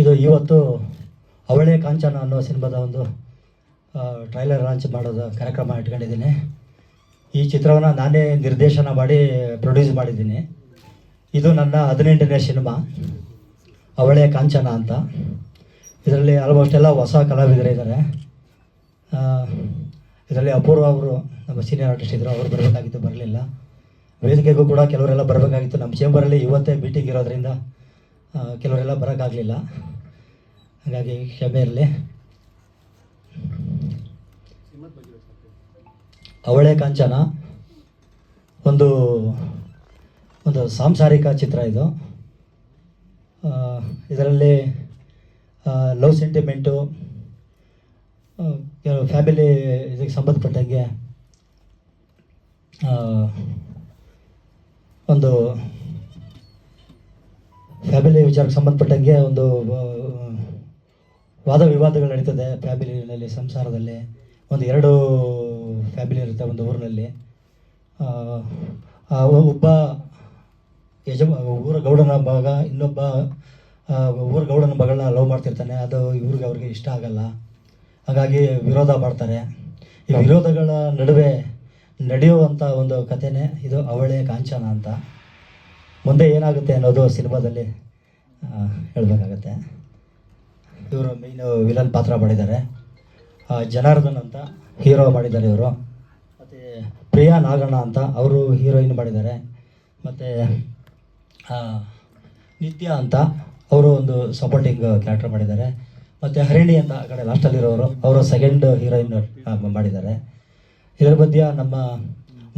ಇದು ಇವತ್ತು ಅವಳೆ ಕಾಂಚನ ಅನ್ನೋ ಸಿನಿಮಾದ ಒಂದು ಟ್ರೈಲರ್ ಲಾಂಚ್ ಮಾಡೋದು ಕಾರ್ಯಕ್ರಮ ಇಟ್ಕೊಂಡಿದ್ದೀನಿ. ಈ ಚಿತ್ರವನ್ನು ನಾನೇ ನಿರ್ದೇಶನ ಮಾಡಿ ಪ್ರೊಡ್ಯೂಸ್ ಮಾಡಿದ್ದೀನಿ. ಇದು ನನ್ನ ಹದಿನೆಂಟನೇ ಸಿನಿಮಾ, ಅವಳೆ ಕಾಂಚನ ಅಂತ. ಇದರಲ್ಲಿ ಆಲ್ಮೋಸ್ಟ್ ಎಲ್ಲ ಹೊಸ ಕಲಾವಿದರಿದ್ದಾರೆ ಇದರಲ್ಲಿ ಅಪೂರ್ವ ಅವರು, ನಮ್ಮ ಸೀನಿಯರ್ ಆರ್ಟಿಸ್ಟ್ ಇದ್ದರು ಅವರು ಬರಬೇಕಾಗಿತ್ತು, ಬರಲಿಲ್ಲ. ವೇದಿಕೆಗೂ ಕೂಡ ಕೆಲವರೆಲ್ಲ ಬರಬೇಕಾಗಿತ್ತು. ನಮ್ಮ ಚೇಂಬರಲ್ಲಿ ಇವತ್ತೇ ಮೀಟಿಂಗ್ ಇರೋದ್ರಿಂದ ಕೆಲವರೆಲ್ಲ ಬರೋಕ್ಕಾಗಲಿಲ್ಲ. ಹಾಗಾಗಿ ಕ್ಷಮೆ ಇರಲಿ. ಅವಳೆ ಕಾಂಚನ. ಒಂದು ಒಂದು ಸಾಂಸಾರಿಕ ಚಿತ್ರ ಇದು. ಇದರಲ್ಲಿ ಲವ್ ಸೆಂಟಿಮೆಂಟು ಕೆಲವು ಫ್ಯಾಮಿಲಿ ಇದಕ್ಕೆ ಸಂಬಂಧಪಟ್ಟಂಗೆ ಒಂದು ಫ್ಯಾಮಿಲಿ ವಿಚಾರಕ್ಕೆ ಸಂಬಂಧಪಟ್ಟಂಗೆ ಒಂದು ವಾದ ವಿವಾದಗಳು ನಡೀತದೆ ಫ್ಯಾಮಿಲಿನಲ್ಲಿ ಸಂಸಾರದಲ್ಲಿ. ಒಂದು ಎರಡು ಫ್ಯಾಮಿಲಿ ಇರುತ್ತೆ ಒಂದು ಊರಿನಲ್ಲಿ. ಒಬ್ಬ ಯಜಮ, ಊರ ಗೌಡನ ಭಾಗ, ಇನ್ನೊಬ್ಬ ಊರ ಗೌಡನ ಮಗಳನ್ನ ಲವ್ ಮಾಡ್ತಿರ್ತಾನೆ. ಅದು ಇವ್ರಿಗೆ ಅವ್ರಿಗೆ ಇಷ್ಟ ಆಗಲ್ಲ. ಹಾಗಾಗಿ ವಿರೋಧ ಮಾಡ್ತಾರೆ. ಈ ವಿರೋಧಗಳ ನಡುವೆ ನಡೆಯುವಂಥ ಒಂದು ಕಥೆನೇ ಇದು ಅವಳೇ ಕಾಂಚನ ಅಂತ. ಮುಂದೆ ಏನಾಗುತ್ತೆ ಅನ್ನೋದು ಸಿನಿಮಾದಲ್ಲಿ ಹೇಳಬೇಕಾಗತ್ತೆ. ಇವರು ಮೀನು ವಿಲನ್ ಪಾತ್ರ ಮಾಡಿದ್ದಾರೆ. ಜನಾರ್ದನ್ ಅಂತ ಹೀರೋ ಮಾಡಿದ್ದಾರೆ ಇವರು. ಮತ್ತು ಪ್ರಿಯಾ ನಾಗಣ್ಣ ಅಂತ ಅವರು ಹೀರೋಯಿನ್ ಮಾಡಿದ್ದಾರೆ. ಮತ್ತು ನಿತ್ಯ ಅಂತ ಅವರು ಒಂದು ಸಪೋರ್ಟಿಂಗ್ ಕ್ಯಾರೆಕ್ಟರ್ ಮಾಡಿದ್ದಾರೆ. ಮತ್ತು ಹರಿಣಿ ಅಂತ ಆ ಕಡೆ ಲಾಸ್ಟಲ್ಲಿರೋರು ಅವರು ಸೆಕೆಂಡ್ ಹೀರೋಯಿನ್ ಮಾಡಿದ್ದಾರೆ. ಇದರ ಮಧ್ಯ ನಮ್ಮ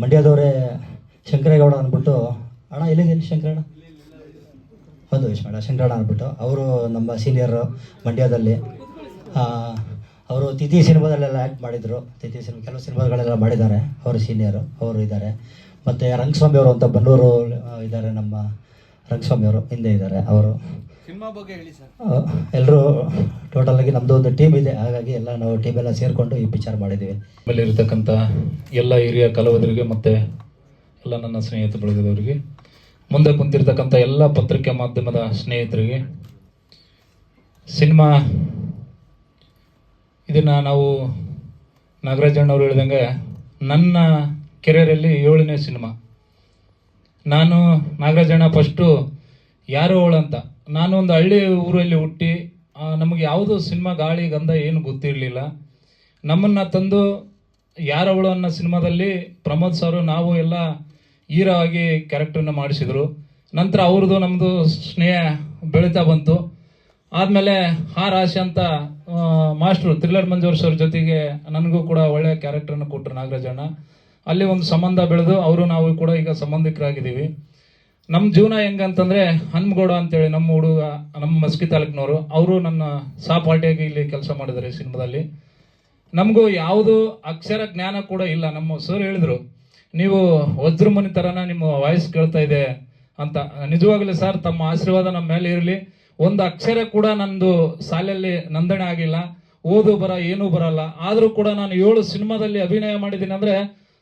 ಮಂಡ್ಯದವರೇ ಶಂಕರೇಗೌಡ ಅಂದ್ಬಿಟ್ಟು ಅಣ್ಣ ಎಲ್ಲಿದ್ದೀನಿ ಶಂಕರಣ್ಣ? ಹೌದು ಮೇಡ ಶಂಕರಣ್ಣ ಅಂದ್ಬಿಟ್ಟು. ಅವರು ನಮ್ಮ ಸೀನಿಯರ್ ಮಂಡ್ಯದಲ್ಲಿ ಅವರು ತಿಥಿ ಸಿನಿಮಾದಲ್ಲೆಲ್ಲ ಆ್ಯಕ್ಟ್ ಮಾಡಿದರು. ತಿಥಿ ಸಿನಿಮಾ ಕೆಲವು ಸಿನಿಮಾಗಳೆಲ್ಲ ಮಾಡಿದ್ದಾರೆ. ಅವರು ಸೀನಿಯರು ಅವರು ಇದ್ದಾರೆ. ಮತ್ತು ರಂಗಸ್ವಾಮಿ ಅವರು ಅಂತ ಬನ್ನೂರು ಇದ್ದಾರೆ ನಮ್ಮ ರಂಗಸ್ವಾಮಿ ಅವರು ಹಿಂದೆ ಇದ್ದಾರೆ ಅವರು. ಸಿನಿಮಾ ಬಗ್ಗೆ ಹೇಳಿ ಸರ್. ಎಲ್ಲರೂ ಟೋಟಲಾಗಿ ನಮ್ಮದು ಒಂದು ಟೀಮ್ ಇದೆ. ಹಾಗಾಗಿ ಎಲ್ಲ ನಾವು ಟೀಮ್ ಎಲ್ಲ ಸೇರಿಕೊಂಡು ಈ ಪಿಕ್ಚರ್ ಮಾಡಿದ್ದೀವಿ. ಆಮೇಲೆ ಇರತಕ್ಕಂಥ ಎಲ್ಲ ಹಿರಿಯ ಕಲಾವಿದರಿಗೆ ಮತ್ತು ಎಲ್ಲ ನನ್ನ ಸ್ನೇಹಿತ ಬಳಗದವರಿಗೆ ಮುಂದೆ ಕುಂತಿರ್ತಕ್ಕಂಥ ಎಲ್ಲ ಪತ್ರಿಕೆ ಮಾಧ್ಯಮದ ಸ್ನೇಹಿತರಿಗೆ, ಸಿನಿಮಾ, ಇದನ್ನು ನಾವು ನಾಗರಾಜಣ್ಣವ್ರು ಹೇಳಿದಂಗೆ ನನ್ನ ಕೆರಿಯರಲ್ಲಿ ಏಳನೇ ಸಿನಿಮಾ. ನಾನು ನಾಗರಾಜಣ್ಣ ಫಸ್ಟು ಯಾರು ಅವಳು ಅಂತ. ನಾನು ಒಂದು ಹಳ್ಳಿ ಊರಲ್ಲಿ ಹುಟ್ಟಿ ನಮಗೆ ಯಾವುದು ಸಿನಿಮಾ ಗಾಳಿ, ಗಂಧ ಏನು ಗೊತ್ತಿರಲಿಲ್ಲ. ನಮ್ಮನ್ನು ತಂದು ಯಾರವಳು ಅನ್ನೋ ಸಿನಿಮಾದಲ್ಲಿ ಪ್ರಮೋದ್ ಸರು, ನಾವು ಎಲ್ಲ ಹೀರೋ ಆಗಿ ಕ್ಯಾರೆಕ್ಟರ್ನ ಮಾಡಿಸಿದರು. ನಂತರ ಅವ್ರದ್ದು ನಮ್ಮದು ಸ್ನೇಹ ಬೆಳೀತಾ ಬಂತು. ಆದಮೇಲೆ ಆ ರಾಶಿ ಅಂತ ಮಾಸ್ಟ್ರು ಥ್ರಿಲ್ಲರ್ ಮಂಜೂರ್ ಸರ್ ಜೊತೆಗೆ ನನಗೂ ಕೂಡ ಒಳ್ಳೆಯ ಕ್ಯಾರೆಕ್ಟರ್ನ ಕೊಟ್ಟರು ನಾಗರಾಜಣ್ಣ. ಅಲ್ಲಿ ಒಂದು ಸಂಬಂಧ ಬೆಳೆದು ಅವರು ನಾವು ಕೂಡ ಈಗ ಸಂಬಂಧಿಕರಾಗಿದ್ದೀವಿ. ನಮ್ಮ ಜೀವನ ಹೆಂಗಂತಂದರೆ ಹನ್ಮಗೌಡ ಅಂತೇಳಿ ನಮ್ಮ ಹುಡುಗ, ನಮ್ಮ ಮಸ್ಕಿ ತಾಲೂಕಿನವರು, ಅವರು ನನ್ನ ಸಹಪಾಠಿಯಾಗಿ ಇಲ್ಲಿ ಕೆಲಸ ಮಾಡಿದ್ದಾರೆ ಸಿನಿಮಾದಲ್ಲಿ. ನಮಗೂ ಯಾವುದು ಅಕ್ಷರ ಜ್ಞಾನ ಕೂಡ ಇಲ್ಲ, ನಮ್ಮ ಸರ್ ಹೇಳಿದ್ರು. ನೀವು ವಜ್ರಮುನಿ ಥರನ ನಿಮ್ಮ ವಾಯ್ಸ್ ಕೇಳ್ತಾ ಇದೆ ಅಂತ. ನಿಜವಾಗ್ಲೂ ಸರ್, ತಮ್ಮ ಆಶೀರ್ವಾದ ನಮ್ಮ ಮೇಲೆ ಇರಲಿ. ಒಂದು ಅಕ್ಷರ ಕೂಡ ನಂದು ಶಾಲೆಯಲ್ಲಿ ನೋಂದಣಿ ಆಗಿಲ್ಲ. ಓದು ಬರ, ಏನೂ ಬರಲ್ಲ. ಆದರೂ ಕೂಡ ನಾನು ಏಳು ಸಿನಿಮಾದಲ್ಲಿ ಅಭಿನಯ ಮಾಡಿದ್ದೀನಿ ಅಂದರೆ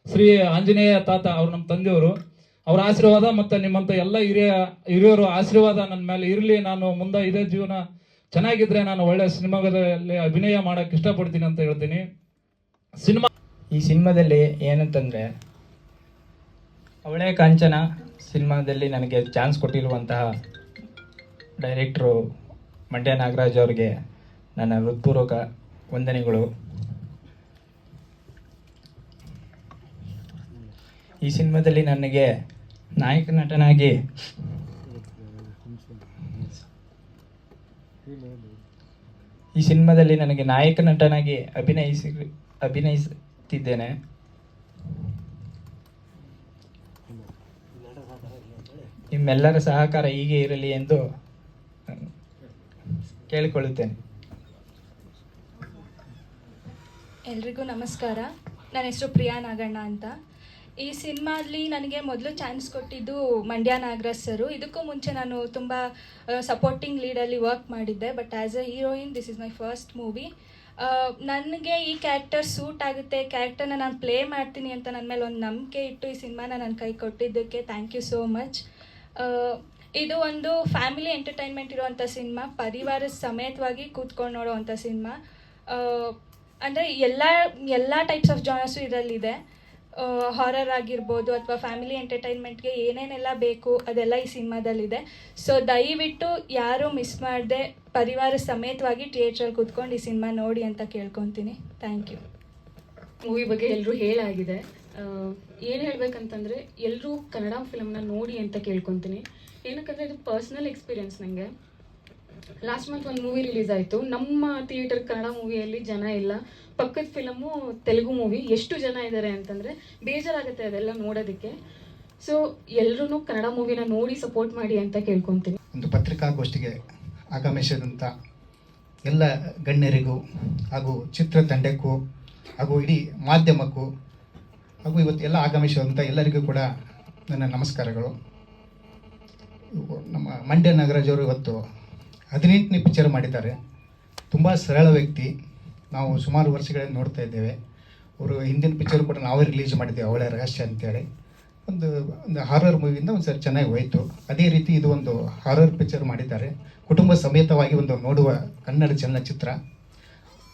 ಶ್ರೀ ಆಂಜನೇಯ ತಾತ ಅವ್ರು ನಮ್ಮ ತಂದೆಯವರು. ಅವ್ರ ಆಶೀರ್ವಾದ ಮತ್ತೆ ನಿಮ್ಮಂತ ಎಲ್ಲ ಹಿರಿಯ, ಹಿರಿಯರು ಆಶೀರ್ವಾದ ನನ್ನ ಮೇಲೆ ಇರಲಿ. ನಾನು ಮುಂದೆ ಇದೇ ಜೀವನ ಚೆನ್ನಾಗಿದ್ರೆ ನಾನು ಒಳ್ಳೆ ಸಿನಿಮಾದಲ್ಲಿ ಅಭಿನಯ ಮಾಡಕ್ ಇಷ್ಟಪಡ್ತೀನಿ ಅಂತ ಹೇಳ್ತೀನಿ. ಸಿನಿಮಾ ಈ ಸಿನಿಮಾದಲ್ಲಿ ಏನಂತಂದರೆ ಅವಳೇ ಕಾಂಚನ ಸಿನಿಮಾದಲ್ಲಿ ನನಗೆ ಚಾನ್ಸ್ ಕೊಟ್ಟಿರುವಂತಹ ಡೈರೆಕ್ಟ್ರು ಮಂಡ್ಯ ನಾಗರಾಜ್ ಅವರಿಗೆ ನನ್ನ ಹೃತ್ಪೂರ್ವಕ ವಂದನೆಗಳು. ಈ ಸಿನಿಮಾದಲ್ಲಿ ನನಗೆ ನಾಯಕ ನಟನಾಗಿ ಈ ಸಿನಿಮಾದಲ್ಲಿ ನನಗೆ ನಾಯಕ ನಟನಾಗಿ ಅಭಿನಯಿಸಿ ಅಭಿನಯಿಸುತ್ತಿದ್ದೇನೆ ನಿಮ್ಮೆಲ್ಲರ ಸಹಕಾರ ಹೀಗೆ ಇರಲಿ ಎಂದು ಕೇಳಿಕೊಳ್ಳುತ್ತೇನೆ. ಎಲ್ರಿಗೂ ನಮಸ್ಕಾರ. ನನ್ನ ಹೆಸರು ಪ್ರಿಯಾ ನಾಗಣ್ಣ ಅಂತ. ಈ ಸಿನಿಮಾಲಿ ನನಗೆ ಮೊದಲು ಚಾನ್ಸ್ ಕೊಟ್ಟಿದ್ದು ಮಂಡ್ಯ ನಾಗರಾಜ್ ಸರು. ಇದಕ್ಕೂ ಮುಂಚೆ ನಾನು ತುಂಬ ಸಪೋರ್ಟಿಂಗ್ ಲೀಡಲ್ಲಿ ವರ್ಕ್ ಮಾಡಿದ್ದೆ. But as a heroine this is my first movie ನನಗೆ ಈ ಕ್ಯಾರೆಕ್ಟರ್ ಸೂಟ್ ಆಗುತ್ತೆ. ಕ್ಯಾರೆಕ್ಟರ್ನ ನಾನು ಪ್ಲೇ ಮಾಡ್ತೀನಿ ಅಂತ ನನ್ನ ಮೇಲೆ ಒಂದು ನಂಬಿಕೆ ಇಟ್ಟು ಈ ಸಿನಿಮಾನ ನನ್ನ ಕೈ ಕೊಟ್ಟಿದ್ದಕ್ಕೆ ಥ್ಯಾಂಕ್ ಯು ಸೋ ಮಚ್ ಇದು ಒಂದು ಫ್ಯಾಮಿಲಿ ಎಂಟರ್ಟೈನ್ಮೆಂಟ್ ಇರುವಂಥ ಸಿನಿಮಾ ಪರಿವಾರ ಸಮೇತವಾಗಿ ಕೂತ್ಕೊಂಡು ನೋಡುವಂಥ ಸಿನಿಮಾ ಅಂದರೆ ಎಲ್ಲ ಎಲ್ಲ ಟೈಪ್ಸ್ ಆಫ್ ಜಾನರ್ಸು ಇದರಲ್ಲಿದೆ. ಹಾರರ್ ಆಗಿರ್ಬೋದು ಅಥವಾ ಫ್ಯಾಮಿಲಿ ಎಂಟರ್ಟೈನ್ಮೆಂಟ್ಗೆ ಏನೇನೆಲ್ಲ ಬೇಕು ಅದೆಲ್ಲ ಈ ಸಿನಿಮಾದಲ್ಲಿದೆ ಸೊ ದಯವಿಟ್ಟು ಯಾರೂ ಮಿಸ್ ಮಾಡದೆ ಪರಿವಾರ ಸಮೇತವಾಗಿ ಥಿಯೇಟ್ರಲ್ಲಿ ಕೂತ್ಕೊಂಡು ಈ ಸಿನಿಮಾ ನೋಡಿ ಅಂತ ಕೇಳ್ಕೊತೀನಿ. ಥ್ಯಾಂಕ್ ಯು ಮೂವಿ ಬಗ್ಗೆ ಎಲ್ಲರೂ ಹೇಳಾಗಿದೆ. ಏನು ಹೇಳ್ಬೇಕಂತಂದರೆ ಎಲ್ಲರೂ ಕನ್ನಡ ಫಿಲಮ್ನ ನೋಡಿ ಅಂತ ಕೇಳ್ಕೊತೀನಿ. ಏನಕ್ಕಂದರೆ ಇದು ಪರ್ಸ್ನಲ್ ಎಕ್ಸ್ಪೀರಿಯನ್ಸ್ ನನಗೆ ಲಾಸ್ಟ್ ಮಂತ್ ಒಂದು ಮೂವಿ ರಿಲೀಸ್ ಆಯಿತು. ನಮ್ಮ ಥಿಯೇಟರ್ ಕನ್ನಡ ಮೂವಿಯಲ್ಲಿ ಜನ ಇಲ್ಲ. ಪಕ್ಕದ ಫಿಲಮು ತೆಲುಗು ಮೂವಿ ಎಷ್ಟು ಜನ ಇದ್ದಾರೆ ಅಂತಂದರೆ ಬೇಜಾರಾಗುತ್ತೆ ಅದೆಲ್ಲ ನೋಡೋದಕ್ಕೆ. ಸೊ ಎಲ್ಲರೂ ಕನ್ನಡ ಮೂವಿನ ನೋಡಿ ಸಪೋರ್ಟ್ ಮಾಡಿ ಅಂತ ಕೇಳ್ಕೊತೀನಿ. ಒಂದು ಪತ್ರಿಕಾಗೋಷ್ಠಿಗೆ ಆಗಮಿಸಿದಂಥ ಎಲ್ಲ ಗಣ್ಯರಿಗೂ ಹಾಗೂ ಚಿತ್ರತಂಡಕ್ಕೂ ಹಾಗೂ ಇಡೀ ಮಾಧ್ಯಮಕ್ಕೂ ಹಾಗೂ ಇವತ್ತು ಎಲ್ಲ ಆಗಮಿಸಿದಂಥ ಎಲ್ಲರಿಗೂ ಕೂಡ ನನ್ನ ನಮಸ್ಕಾರಗಳು. ನಮ್ಮ ಮಂಡ್ಯ ನಾಗರಾಜವರು ಇವತ್ತು ಹದಿನೆಂಟನೇ ಪಿಕ್ಚರ್ ಮಾಡಿದ್ದಾರೆ. ತುಂಬ ಸರಳ ವ್ಯಕ್ತಿ. ನಾವು ಸುಮಾರು ವರ್ಷಗಳಿಂದ ನೋಡ್ತಾ ಇದ್ದೇವೆ. ಅವರು ಹಿಂದಿನ ಪಿಕ್ಚರ್ ಕೂಡ ನಾವೇ ರಿಲೀಸ್ ಮಾಡಿದ್ದೇವೆ, ಅವಳೆ ರಹಸ್ಯ ಅಂತೇಳಿ. ಒಂದು ಒಂದು ಹಾರರ್ ಮೂವಿಯಿಂದ ಒಂದು ಸರಿ ಚೆನ್ನಾಗಿ ಹೋಯಿತು. ಅದೇ ರೀತಿ ಇದು ಒಂದು ಹಾರರ್ ಪಿಕ್ಚರ್ ಮಾಡಿದ್ದಾರೆ. ಕುಟುಂಬ ಸಮೇತವಾಗಿ ಒಂದು ನೋಡುವ ಕನ್ನಡ ಚಲನಚಿತ್ರ.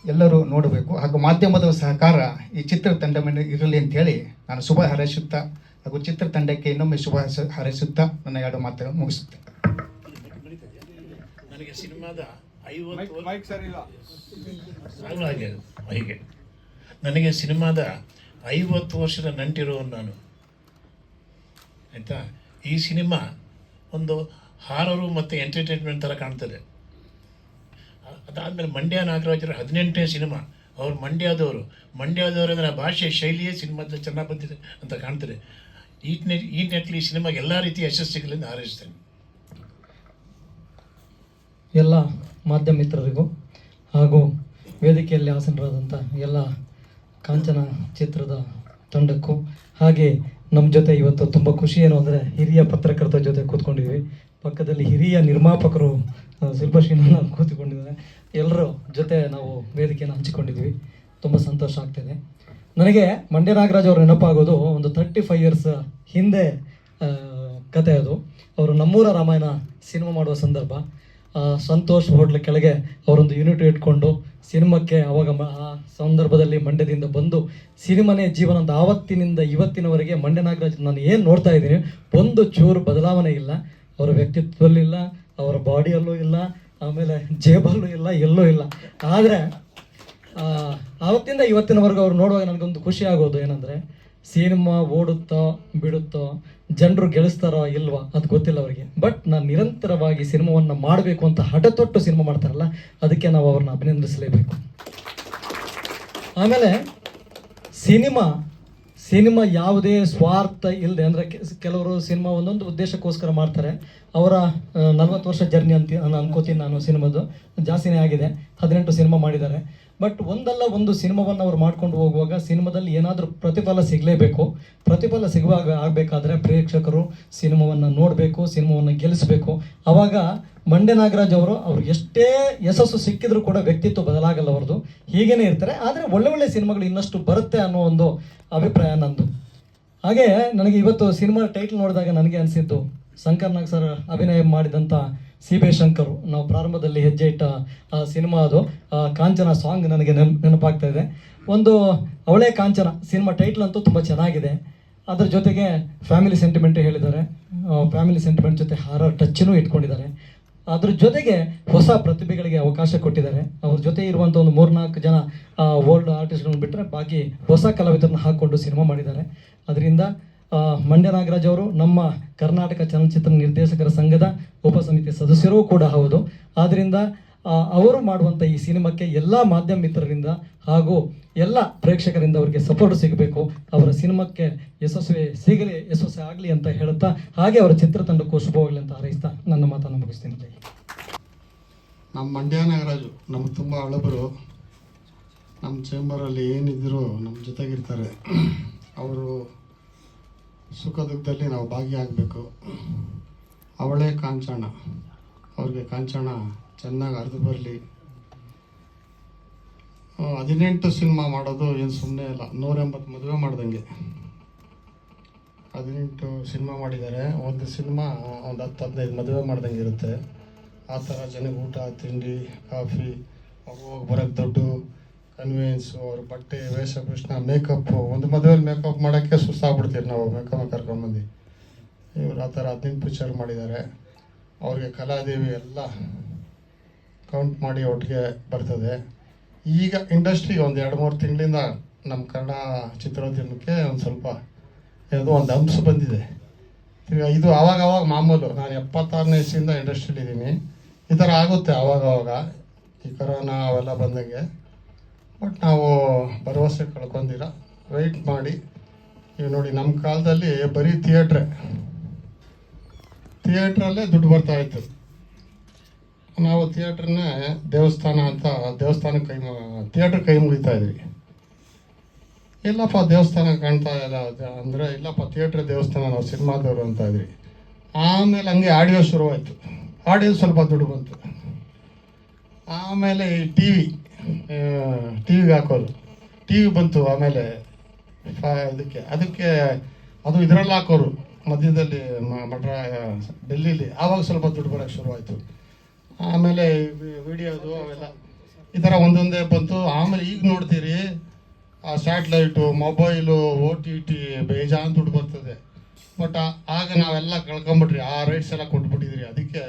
ಎಲ್ಲರೂ ನೋಡಬೇಕು. ಹಾಗೂ ಮಾಧ್ಯಮದ ಸಹಕಾರ ಈ ಚಿತ್ರತಂಡ ಮೇಲೆ ಇರಲಿ ಅಂತೇಳಿ ನಾನು ಶುಭ ಹಾರೈಸುತ್ತಾ ಹಾಗೂ ಚಿತ್ರ ತಂಡಕ್ಕೆ ಇನ್ನೊಮ್ಮೆ ಶುಭ ಹಾರೈಸ- ಹಾರೈಸುತ್ತಾ ನನ್ನ ಎರಡು ಮಾತುಗಳನ್ನು ಮುಗಿಸುತ್ತೆ ನನಗೆ ಸಿನಿಮಾದ ಹಾಗೆ ನನಗೆ ಸಿನಿಮಾದ ಐವತ್ತು ವರ್ಷದ ನಂಟಿರುವ ನಾನು. ಆಯಿತಾ? ಈ ಸಿನಿಮಾ ಒಂದು ಹಾರರು ಮತ್ತು ಎಂಟರ್ಟೈನ್ಮೆಂಟ್ ಥರ ಕಾಣ್ತದೆ. ಅದಾದಮೇಲೆ ಮಂಡ್ಯ ನಾಗರಾಜರ ಹದಿನೆಂಟನೇ ಸಿನಿಮಾ. ಅವ್ರು ಮಂಡ್ಯದವರು. ಮಂಡ್ಯದವರ ಭಾಷೆ ಶೈಲಿಯೇ ಸಿನಿಮಾದ ಚೆನ್ನಾಗಿ ಬಂದಿದೆ ಅಂತ ಕಾಣ್ತಾರೆ ಈ ಈ ನೆಟ್ಲಿ ಸಿನಿಮಾಗೆ ಎಲ್ಲ ರೀತಿಯ ಯಶಸ್ಸುಗಳಿಂದ ಹಾರೈಸ್ತೇನೆ ಎಲ್ಲ ಮಾಧ್ಯಮ ಮಿತ್ರರಿಗೂ ಹಾಗೂ ವೇದಿಕೆಯಲ್ಲಿ ಆಸನರಾದಂಥ ಎಲ್ಲ ಕಾಂಚನ ಚಿತ್ರದ ತಂಡಕ್ಕೂ ಹಾಗೆ ನಮ್ಮ ಜೊತೆ ಇವತ್ತು ತುಂಬ ಖುಷಿ ಏನು ಅಂದರೆ ಹಿರಿಯ ಪತ್ರಕರ್ತರ ಜೊತೆ ಕೂತ್ಕೊಂಡಿದ್ವಿ. ಪಕ್ಕದಲ್ಲಿ ಹಿರಿಯ ನಿರ್ಮಾಪಕರು ಆ, ಶಿಲ್ಪಶ್ರೀನ ಕೂತ್ಕೊಂಡಿದ್ದಾರೆ. ಎಲ್ಲರ ಜೊತೆ ನಾವು ವೇದಿಕೆಯನ್ನು ಹಂಚಿಕೊಂಡಿದ್ವಿ. ತುಂಬ ಸಂತೋಷ ಆಗ್ತಿದೆ. ನನಗೆ ಮಂಡ್ಯ ನಾಗರಾಜ್ ಅವ್ರ ನೆನಪಾಗೋದು ಒಂದು ತರ್ಟಿ ಫೈವ್ ಇಯರ್ಸ್ ಹಿಂದೆ ಕತೆ ಅದು. ಅವರು ನಮ್ಮೂರ ರಾಮಾಯಣ ಸಿನಿಮಾ ಮಾಡುವ ಸಂದರ್ಭ. ಸಂತೋಷ್ ಹೋಟ್ಲ್ ಕೆಳಗೆ ಅವರೊಂದು ಯೂನಿಟ್ ಇಟ್ಕೊಂಡು ಸಿನಿಮಾಕ್ಕೆ ಅವಾಗ ಆ ಸಂದರ್ಭದಲ್ಲಿ ಮಂಡ್ಯದಿಂದ ಬಂದು ಸಿನಿಮಾನೇ ಜೀವನ ಅಂತ ಆವತ್ತಿನಿಂದ ಇವತ್ತಿನವರೆಗೆ ಮಂಡ್ಯ ನಾಗರಾಜ್ ನಾನು ಏನು ನೋಡ್ತಾ ಇದ್ದೀನಿ ಒಂದು ಚೂರು ಬದಲಾವಣೆ ಇಲ್ಲ. ಅವರ ವ್ಯಕ್ತಿತ್ವದಲ್ಲೂ ಇಲ್ಲ ಅವರ ಬಾಡಿಯಲ್ಲೂ ಇಲ್ಲ, ಆಮೇಲೆ ಜೇಬಲ್ಲೂ ಇಲ್ಲ, ಎಲ್ಲೂ ಇಲ್ಲ. ಆದರೆ ಆವತ್ತಿಂದ ಇವತ್ತಿನವರೆಗೂ ಅವ್ರು ನೋಡುವಾಗ ನನಗೊಂದು ಖುಷಿ ಆಗೋದು ಏನಂದರೆ, ಸಿನಿಮಾ ಓಡುತ್ತೋ ಬಿಡುತ್ತೋ, ಜನರು ಗೆಲ್ಲಿಸ್ತಾರೋ ಇಲ್ವೋ ಅದು ಗೊತ್ತಿಲ್ಲ ಅವರಿಗೆ. ಬಟ್ ನಾನು ನಿರಂತರವಾಗಿ ಸಿನಿಮಾವನ್ನು ಮಾಡಬೇಕು ಅಂತ ಹಠ ತೊಟ್ಟು ಸಿನಿಮಾ ಮಾಡ್ತಾರಲ್ಲ, ಅದಕ್ಕೆ ನಾವು ಅವ್ರನ್ನ ಅಭಿನಂದಿಸಲೇಬೇಕು. ಆಮೇಲೆ, ಸಿನಿಮಾ ಸಿನಿಮಾ ಯಾವುದೇ ಸ್ವಾರ್ಥ ಇಲ್ಲದೆ ಅಂದರೆ ಕೆಲವರು ಸಿನಿಮಾ ಒಂದೊಂದು ಉದ್ದೇಶಕ್ಕೋಸ್ಕರ ಮಾಡ್ತಾರೆ. ಅವರ ನಲ್ವತ್ತು ವರ್ಷ ಜರ್ನಿ ಅಂತ ನಾನು ಅನ್ಕೋತೀನಿ ನಾನು ಸಿನಿಮಾದು. ಜಾಸ್ತಿನೇ ಆಗಿದೆ. ಹದಿನೆಂಟು ಸಿನಿಮಾ ಮಾಡಿದ್ದಾರೆ. ಬಟ್ ಒಂದಲ್ಲ ಒಂದು ಸಿನಿಮಾವನ್ನು ಅವ್ರು ಮಾಡ್ಕೊಂಡು ಹೋಗುವಾಗ ಸಿನಿಮಾದಲ್ಲಿ ಏನಾದರೂ ಪ್ರತಿಫಲ ಸಿಗಲೇಬೇಕು. ಪ್ರತಿಫಲ ಸಿಗುವಾಗ ಆಗಬೇಕಾದ್ರೆ ಪ್ರೇಕ್ಷಕರು ಸಿನಿಮಾವನ್ನು ನೋಡಬೇಕು, ಸಿನಿಮಾವನ್ನು ಗೆಲ್ಲಿಸಬೇಕು. ಆವಾಗ ಮಂಡ್ಯ ನಾಗರಾಜ್ ಅವರು ಅವ್ರು ಎಷ್ಟೇ ಯಶಸ್ಸು ಸಿಕ್ಕಿದ್ರು ಕೂಡ ವ್ಯಕ್ತಿತ್ವ ಬದಲಾಗಲ್ಲ ಅವ್ರದ್ದು. ಹೀಗೇನೆ ಇರ್ತಾರೆ. ಆದರೆ ಒಳ್ಳೆ ಒಳ್ಳೆ ಸಿನಿಮಾಗಳು ಇನ್ನಷ್ಟು ಬರುತ್ತೆ ಅನ್ನೋ ಒಂದು ಅಭಿಪ್ರಾಯ ನಂದು. ಹಾಗೆ ನನಗೆ ಇವತ್ತು ಸಿನಿಮಾ ಟೈಟ್ಲ್ ನೋಡಿದಾಗ ನನಗೆ ಅನಿಸಿದ್ದು ಶಂಕರ್ ನಾಗ್ ಸರ್ ಅಭಿನಯ ಮಾಡಿದಂಥ ಸಿ ಬಿ ಶಂಕರ್. ನಾವು ಪ್ರಾರಂಭದಲ್ಲಿ ಹೆಜ್ಜೆ ಇಟ್ಟ ಆ ಸಿನಿಮಾ ಅದು. ಆ ಕಾಂಚನ ಸಾಂಗ್ ನನಗೆ ನೆನ್, ನೆನಪಾಗ್ತಾ ಇದೆ. ಒಂದು ಅವಳೇ ಕಾಂಚನ ಸಿನಿಮಾ ಟೈಟ್ಲ್ ಅಂತೂ ತುಂಬ ಚೆನ್ನಾಗಿದೆ. ಅದ್ರ ಜೊತೆಗೆ ಫ್ಯಾಮಿಲಿ ಸೆಂಟಿಮೆಂಟ್ ಹೇಳಿದ್ದಾರೆ. ಫ್ಯಾಮಿಲಿ ಸೆಂಟಿಮೆಂಟ್ ಜೊತೆ ಹಾರರ್ ಟಚ್ಚನ್ನು ಇಟ್ಕೊಂಡಿದ್ದಾರೆ. ಅದ್ರ ಜೊತೆಗೆ ಹೊಸ ಪ್ರತಿಭೆಗಳಿಗೆ ಅವಕಾಶ ಕೊಟ್ಟಿದ್ದಾರೆ. ಅವ್ರ ಜೊತೆ ಇರುವಂಥ ಒಂದು ಮೂರ್ನಾಲ್ಕು ಜನ ಓಲ್ಡ್ ಆರ್ಟಿಸ್ಟ್ಗಳನ್ನ ಬಿಟ್ಟರೆ ಬಾಕಿ ಹೊಸ ಕಲಾವಿದರನ್ನ ಹಾಕ್ಕೊಂಡು ಸಿನಿಮಾ ಮಾಡಿದ್ದಾರೆ. ಅದರಿಂದ ಮಂಡ್ಯ ನಾಗರಾಜ್ ಅವರು ನಮ್ಮ ಕರ್ನಾಟಕ ಚಲನಚಿತ್ರ ನಿರ್ದೇಶಕರ ಸಂಘದ ಉಪ ಸಮಿತಿ ಸದಸ್ಯರೂ ಕೂಡ ಹೌದು. ಆದ್ದರಿಂದ ಅವರು ಮಾಡುವಂಥ ಈ ಸಿನಿಮಾಕ್ಕೆ ಎಲ್ಲ ಮಾಧ್ಯಮ ಮಿತ್ರರಿಂದ ಹಾಗೂ ಎಲ್ಲ ಪ್ರೇಕ್ಷಕರಿಂದ ಅವರಿಗೆ ಸಪೋರ್ಟ್ ಸಿಗಬೇಕು. ಅವರ ಸಿನಿಮಾಕ್ಕೆ ಯಶಸ್ವಿ ಸಿಗಲಿ ಯಶಸ್ವಿ ಆಗಲಿ ಅಂತ ಹೇಳುತ್ತಾ, ಹಾಗೆ ಅವರ ಚಿತ್ರತಂಡಕ್ಕೂ ಶುಭವಾಗಲಿ ಅಂತ ಹಾರೈಸ್ತಾ ನನ್ನ ಮಾತನ್ನು ಮುಗಿಸ್ತೀನಿ. ನಮ್ಮ ಮಂಡ್ಯ ನಾಗರಾಜು ನಮ್ಮ ತುಂಬ ಹಳಬರು. ನಮ್ಮ ಚೇಂಬರಲ್ಲಿ ಏನಿದ್ರು ನಮ್ಮ ಜೊತೆಗಿರ್ತಾರೆ. ಅವರು ಸುಖ ದುಃಖದಲ್ಲಿ ನಾವು ಭಾಗಿಯಾಗಬೇಕು. ಅವಳೇ ಕಾಂಚನ ಅವ್ರಿಗೆ ಕಾಂಚನ ಚೆನ್ನಾಗಿ ಅರ್ದು ಬರಲಿ. ಹದಿನೆಂಟು ಸಿನಿಮಾ ಮಾಡೋದು ಏನು ಸುಮ್ಮನೆ ಇಲ್ಲ ನೂರ ಎಂಬತ್ತು ಮದುವೆ ಮಾಡ್ದಂಗೆ. ಹದಿನೆಂಟು ಸಿನಿಮಾ ಮಾಡಿದ್ದಾರೆ. ಒಂದು ಸಿನಿಮಾ, ಒಂದು ಹತ್ತು, ಹದಿನೈದು ಮದುವೆ ಮಾಡ್ದಂಗೆ ಇರುತ್ತೆ. ಆ ಥರ ಜನಕ್ಕೆ ಊಟ, ತಿಂಡಿ, ಕಾಫಿ, ಹೋಗಿ ಬರೋಕ್ಕೆ ದುಡ್ಡು. ಕನ್ವೀನ್ಸು ಅವ್ರ, ಬಟ್ಟೆ ವೇಷಭೂಷಣ ಮೇಕಪ್ಪು ಒಂದು ಮದುವೆಲಿ ಮೇಕಪ್ ಮಾಡೋಕ್ಕೆ ಸುಸ್ತಾಗ್ಬಿಡ್ತೀವಿ ನಾವು ಮೇಕಪ್ ಕರ್ಕೊಂಬಂದು ಇವರು ಆ ಥರ ಹದಿನೆಂಟು ಪಿಕ್ಚರ್ ಮಾಡಿದ್ದಾರೆ. ಅವ್ರಿಗೆ ಕಲಾದೇವಿ ಎಲ್ಲ ಕೌಂಟ್ ಮಾಡಿ ಒಟ್ಟಿಗೆ ಬರ್ತದೆ. ಈಗ ಇಂಡಸ್ಟ್ರಿಗೆ ಒಂದು ಎರಡು ಮೂರು ತಿಂಗಳಿಂದ ನಮ್ಮ ಕನ್ನಡ ಚಿತ್ರೋದ್ಯಮಕ್ಕೆ ಒಂದು ಸ್ವಲ್ಪ ಯಾವುದೋ ಒಂದು ಅಂಶ ಬಂದಿದೆ. ಇದು ಆವಾಗ ಆವಾಗ ಮಾಮೂಲು, ನಾನು ಎಪ್ಪತ್ತಾರನೇ ಇಸ್ವಿಯಿಂದ ಇಂಡಸ್ಟ್ರಿಲಿದ್ದೀನಿ ಈ ಥರ ಆಗುತ್ತೆ ಆವಾಗ ಆವಾಗ. ಈ ಕರೋನಾ ಅವೆಲ್ಲ ಬಂದಂಗೆ. ಬಟ್ ನಾವು ಭರವಸೆ ಕಳ್ಕೊಂಡಿರ. ವೆಯ್ಟ್ ಮಾಡಿ. ಈಗ ನೋಡಿ ನಮ್ಮ ಕಾಲದಲ್ಲಿ ಬರೀ ಥಿಯೇಟ್ರೆ ಥಿಯೇಟ್ರಲ್ಲೇ ದುಡ್ಡು ಬರ್ತಾ ಇತ್ತು. ನಾವು ಥಿಯೇಟ್ರನ್ನೇ ದೇವಸ್ಥಾನ ಅಂತ ದೇವಸ್ಥಾನ ಕೈ ಥಿಯೇಟ್ರ್ ಕೈ ಮುಗಿತಾ ಇದ್ವಿ. ಇಲ್ಲಪ್ಪ, ದೇವಸ್ಥಾನ ಕಾಣ್ತಾ ಇಲ್ಲ ಅಂದರೆ, ಇಲ್ಲಪ್ಪ ಥಿಯೇಟ್ರ್ ದೇವಸ್ಥಾನ ನಾವು ಸಿನಿಮಾದವರು ಅಂತ ಇದ್ವಿ. ಆಮೇಲೆ ಹಂಗೆ ಆಡಿಯೋ ಶುರುವಾಯಿತು. ಆಡಿಯೋ ಸ್ವಲ್ಪ ದುಡ್ಡು ಬಂತು. ಆಮೇಲೆ ಈ ಟಿ ವಿ ಟಿ ವಿಗೆ ಹಾಕೋದು. ಟಿ ವಿ ಬಂತು, ಆಮೇಲೆ ಇದಕ್ಕೆ, ಅದಕ್ಕೆ ಅದು ಇದರಲ್ಲಿ ಹಾಕೋರು. ಮಧ್ಯದಲ್ಲಿ ಮಡ್ರ, ಡೆಲ್ಲಿಲಿ, ಆವಾಗ ಸ್ವಲ್ಪ ದುಡ್ಡು ಬರೋಕ್ಕೆ ಶುರುವಾಯಿತು ಆಮೇಲೆ ವಿಡಿಯೋದು ಅವೆಲ್ಲ, ಈ ಥರ ಒಂದೊಂದೇ ಬಂತು. ಆಮೇಲೆ ಈಗ ನೋಡ್ತೀರಿ, ಆ satellite, mobile, O T T, ಬೇಜಾನ್ ದುಡ್ಡು ಬರ್ತದೆ. ಬಟ್ ಆಗ ನಾವೆಲ್ಲ ಕಳ್ಕೊಂಬಿಟ್ರಿ, ಆ ರೈಟ್ಸ್ ಎಲ್ಲ ಕೊಟ್ಬಿಟ್ಟಿದ್ರಿ. ಅದಕ್ಕೆ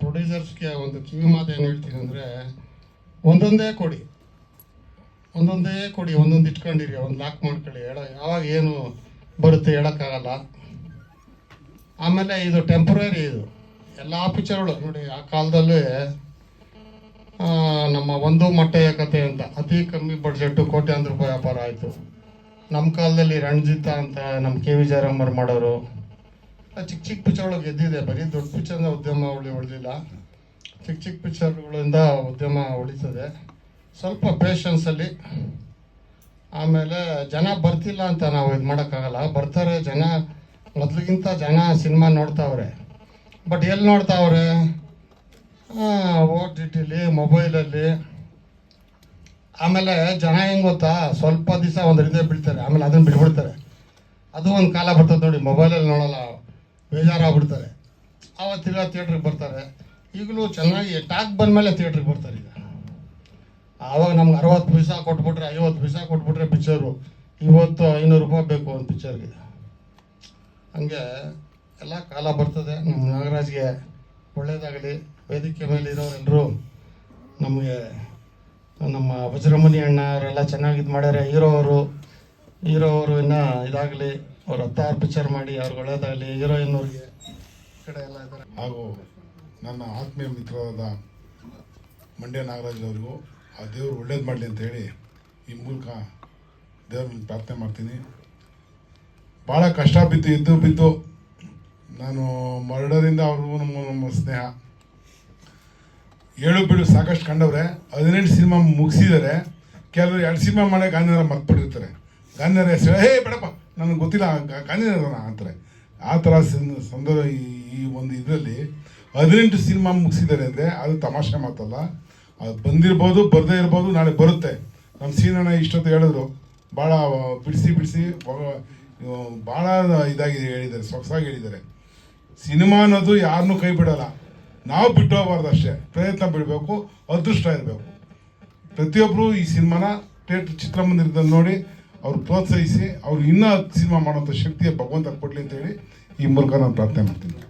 ಪ್ರೊಡ್ಯೂಸರ್ಸ್ಗೆ ಒಂದು ಕಿವಿ ಮಾತು ಏನು ಹೇಳ್ತೀನಿ ಅಂದರೆ ಒಂದೊಂದೇ ಕೊಡಿ. ಒಂದೊಂದೇ ಕೊಡಿ, ಒಂದೊಂದು ಇಟ್ಕೊಂಡಿರಿ, ಒಂದು ಲಾಕ್ ಮಾಡ್ಕೊಳ್ಳಿ. ಹೇಳ, ಯಾವಾಗ ಏನು ಬರುತ್ತೆ ಹೇಳೋಕ್ಕಾಗಲ್ಲ. ಆಮೇಲೆ ಇದು ಟೆಂಪ್ರರಿ ಇದು. ಎಲ್ಲ ಪಿಕ್ಚರ್ಗಳು ನೋಡಿ, ಆ ಕಾಲದಲ್ಲೇ ನಮ್ಮ ಒಂದು ಮೊಟ್ಟೆಯ ಕಥೆ ಅಂತ, ಅತಿ ಕಮ್ಮಿ ಬಡ್ಜೆಟ್ಟು ಕೋಟ್ಯಾಂತರ ರೂಪಾಯಿ ವ್ಯಾಪಾರ ಆಯಿತು. ನಮ್ಮ ಕಾಲದಲ್ಲಿ ರಣಜಿತ ಅಂತ ನಮ್ಮ ಕೆ. ವಿ. ಜಯರಾಮರ್ ಮಾಡೋರು ಚಿಕ್ಕ ಚಿಕ್ಕ ಪಿಕ್ಚರ್ಗಳು ಗೆದ್ದಿದೆ ಬರೀ ದೊಡ್ಡ ಪಿಕ್ಚರ್ನ ಉದ್ಯಮ ಉಳಿ ಉಳಿದಿಲ್ಲ. ಚಿಕ್ಕ ಚಿಕ್ಕ ಪಿಕ್ಚರ್ಗಳಿಂದ ಉದ್ಯಮ ಉಳಿತದೆ. ಸ್ವಲ್ಪ ಪೇಷನ್ಸಲ್ಲಿ ಆಮೇಲೆ ಜನ ಬರ್ತಿಲ್ಲ ಅಂತ ನಾವು ಇದು ಮಾಡೋಕ್ಕಾಗಲ್ಲ. ಬರ್ತಾರೆ ಜನ, ಮೊದಲಿಗಿಂತ ಜನ ಸಿನಿಮಾ ನೋಡ್ತಾವ್ರೆ. ಬಟ್ ಎಲ್ಲಿ ನೋಡ್ತಾವ್ರೆ? ಓ ಟಿ ಟಿಲಿ ಮೊಬೈಲಲ್ಲಿ. ಆಮೇಲೆ ಜನ ಹೆಂಗೆ ಗೊತ್ತಾ? ಸ್ವಲ್ಪ ದಿವಸ ಒಂದು ರೀತಿ ಬಿಡ್ತಾರೆ. ಆಮೇಲೆ ಅದನ್ನು ಬಿಟ್ಬಿಡ್ತಾರೆ. ಅದು ಒಂದು ಕಾಲ ಬರ್ತದೆ ನೋಡಿ. ಮೊಬೈಲಲ್ಲಿ ನೋಡೋಲ್ಲ. ಬೇಜಾರಾಗ್ಬಿಡ್ತಾರೆ. ಆವತ್ತು ತಿರ್ಗಾ ಥಿಯೇಟ್ರಿಗೆ ಬರ್ತಾರೆ. ಈಗಲೂ ಚೆನ್ನಾಗಿ ಟಾಕ್ ಬಂದಮೇಲೆ ಥಿಯೇಟ್ರಿಗೆ ಬರ್ತಾರೆ ಈಗ. ಆವಾಗ ನಮ್ಗೆ ಅರವತ್ತು ಪೈಸಾ ಕೊಟ್ಬಿಟ್ರೆ, ಐವತ್ತು ಪೈಸಾ ಕೊಟ್ಬಿಟ್ರೆ ಪಿಕ್ಚರು ಇವತ್ತು ಐನೂರು ರೂಪಾಯಿ ಬೇಕು ಒಂದು ಪಿಕ್ಚರ್ಗೆ ಹಂಗೆ ಎಲ್ಲ ಕಾಲ ಬರ್ತದೆ. ನಮ್ಮ ನಾಗರಾಜ್ಗೆ ಒಳ್ಳೇದಾಗಲಿ. ವೇದಿಕೆ ಮೇಲೆ ಇರೋರೆಲ್ಲರೂ ನಮಗೆ ನಮ್ಮ ವಜ್ರಮಣಿ ಅಣ್ಣ ಅವರೆಲ್ಲ ಚೆನ್ನಾಗಿ ಇದು ಮಾಡ್ಯಾರೆ. ಹೀರೋ ಅವರು ಹೀರೋ ಅವರು ಇನ್ನೂ ಇದಾಗಲಿ, ಅವ್ರು ಹತ್ತಾರು ಪಿಕ್ಚರ್ ಮಾಡಿ, ಅವ್ರಿಗೆ ಒಳ್ಳೇದಾಗಲಿ. ಹೀರೋಯಿನ್ ಅವ್ರಿಗೆ ಕಡೆ ಎಲ್ಲ ಇದ್ದಾರೆ ಹಾಗೂ ನನ್ನ ಆತ್ಮೀಯ ಮಿತ್ರರಾದ ಮಂಡ್ಯ ನಾಗರಾಜ್ ಅವರಿಗೂ ಆ ದೇವರು ಒಳ್ಳೇದು ಮಾಡಲಿ ಅಂತ ಹೇಳಿ ಈ ಮೂಲಕ ದೇವ್ರನ್ನ ಪ್ರಾರ್ಥನೆ ಮಾಡ್ತೀನಿ. ಭಾಳ ಕಷ್ಟ ಬಿದ್ದು ಇದ್ದು ಬಿದ್ದು ನಾನು ಮರಡರಿಂದ ಅವ್ರಿಗೂ ನಮ್ಮ ನಮ್ಮ ಸ್ನೇಹ. ಏಳು ಬೀಳು ಸಾಕಷ್ಟು ಕಂಡವ್ರೆ. ಹದಿನೆಂಟು ಸಿನಿಮಾ ಮುಗಿಸಿದರೆ ಕೆಲವರು ಎರಡು ಸಿನಿಮಾ ಮಾಡೇ ಗಾಂಧಿನಗರ ಮರ್ತ್ಬಿಟ್ಟಿರ್ತಾರೆ ಗಾಂಧಿನಗರ ಹೆಸರು ಹೇ ಬೇಡಪ್ಪ, ನನಗೆ ಗೊತ್ತಿಲ್ಲ ಗಾಂಧಿನಗರ ಅಂತಾರೆ. ಆ ಥರ ಸಂದರ್ಭ ಈ ಒಂದು ಇದರಲ್ಲಿ ಹದಿನೆಂಟು ಸಿನಿಮಾ ಮುಗಿಸಿದ್ದಾರೆ ಅಂದರೆ ಅದು ತಮಾಷೆ ಮಾತಲ್ಲ. ಅದು ಬಂದಿರ್ಬೋದು, ಬರದೇ ಇರ್ಬೋದು, ನಾಳೆ ಬರುತ್ತೆ. ನಮ್ಮ ಸೀನಣ್ಣ ಇಷ್ಟೊತ್ತು ಹೇಳಿದ್ರು. ಭಾಳ ಬಿಡಿಸಿ ಬಿಡಿಸಿ ಭಾಳ ಇದಾಗಿ ಹೇಳಿದ್ದಾರೆ, ಸೊಗಸಾಗಿ ಹೇಳಿದ್ದಾರೆ. ಸಿನಿಮಾ ಅನ್ನೋದು ಯಾರನ್ನೂ ಕೈ ಬಿಡೋಲ್ಲ. ನಾವು ಬಿಟ್ಟು ಅಷ್ಟೇ. ಪ್ರಯತ್ನ ಬಿಡಬೇಕು, ಅದೃಷ್ಟ ಇರಬೇಕು. ಪ್ರತಿಯೊಬ್ಬರು ಈ ಸಿನಿಮಾನ ಥಿಯೇಟ್ರ್ ಚಿತ್ರಮಂದಿರದಲ್ಲಿ ನೋಡಿ, ಅವ್ರು ಪ್ರೋತ್ಸಾಹಿಸಿ, ಅವ್ರು ಇನ್ನೂ ಸಿನಿಮಾ ಮಾಡೋಂಥ ಶಕ್ತಿಯ ಭಗವಂತ ಕೊಡಲಿ ಅಂತೇಳಿ ಈ ಮೂಲಕ ನಾನು ಪ್ರಾರ್ಥನೆ ಮಾಡ್ತೀನಿ.